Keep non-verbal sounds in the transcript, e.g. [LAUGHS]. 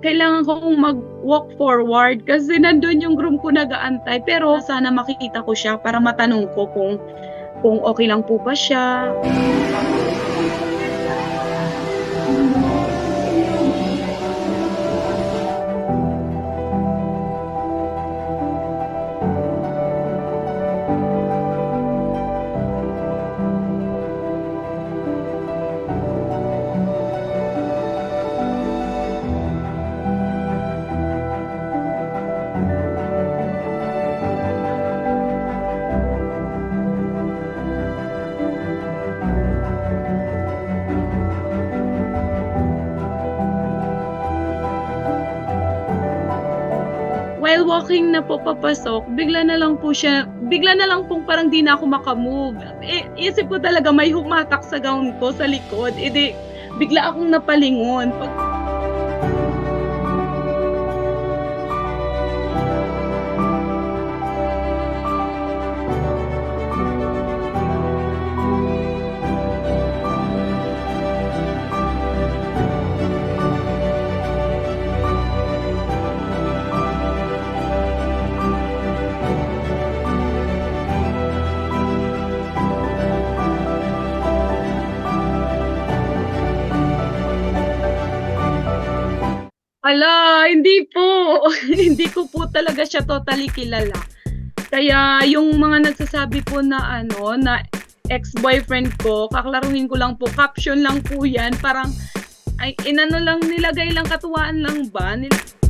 kailangan kong mag-walk forward kasi nandun yung groom ko nag-aantay. Pero sana makikita ko siya para matanong ko kung kung okay lang po ba siya. While walking na po papasok, bigla na lang po siya, bigla na lang pong parang di na ako makamove. I- isip ko talaga may humatak sa gown ko sa likod. E di, bigla akong napalingon. Pag, ala, hindi po. [LAUGHS] hindi ko po talaga siya totally kilala. Kaya yung mga nagsasabi po na ano, na ex-boyfriend ko, kaklaruhin ko lang po, caption lang po yan, parang, ay, inano lang, nilagay lang, katuwaan lang ba? Nil-